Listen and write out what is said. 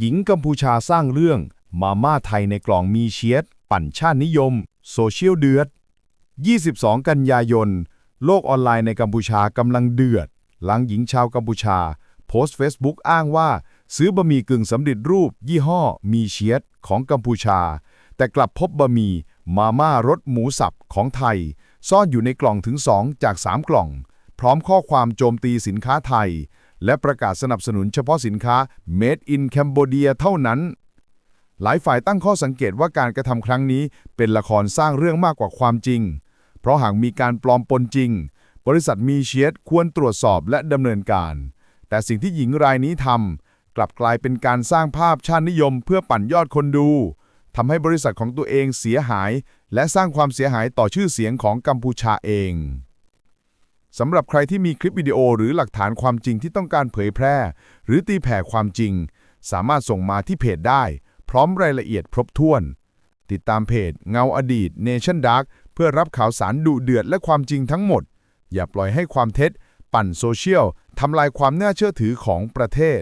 หญิงกัมพูชาสร้างเรื่อง มาม่าไทยในกล่องมีเชียด ปั่นชาตินิยม โซเชียลเดือด 22 กันยายน โลกออนไลน์ในกัมพูชากำลังเดือด หลังหญิงชาวกัมพูชา โพสต์เฟซบุ๊กอ้างว่า ซื้อบะหมี่กึ่งสำเร็จรูป ยี่ห้อ มีเชียดของกัมพูชา แต่กลับพบบะหมี่มาม่ารสหมูสับของไทย ซ่อนอยู่ในกล่องถึง 2 จาก 3 กล่อง พร้อมข้อความโจมตีสินค้าไทย และประกาศสนับสนุนเฉพาะสินค้า Made in Cambodia เท่านั้น หลายฝ่ายตั้งข้อสังเกตว่าการกระทำครั้งนี้เป็นละครสร้างเรื่องมากกว่าความจริง เพราะหากมีการปลอมปนจริง บริษัทมีเชียดควรตรวจสอบและดำเนินการ แต่สิ่งที่หญิงรายนี้ทำกลับกลายเป็นการสร้างภาพชาตินิยมเพื่อปั่นยอดคนดูทำให้บริษัทของตัวเองเสียหาย และสร้างความเสียหายต่อชื่อเสียงของกัมพูชาเอง สำหรับใครที่มีคลิปวิดีโอหรือหลักฐานความจริงที่ต้องการเผยแพร่ หรือตีแผ่ความจริง สามารถส่งมาที่เพจได้ พร้อมรายละเอียดครบถ้วน ติดตามเพจเงาอดีต Nation Dark เพื่อรับข่าวสารดุเดือดและความจริงทั้งหมด อย่าปล่อยให้ความเท็จ ปั่นโซเชียลทำลายความน่าเชื่อถือของประเทศ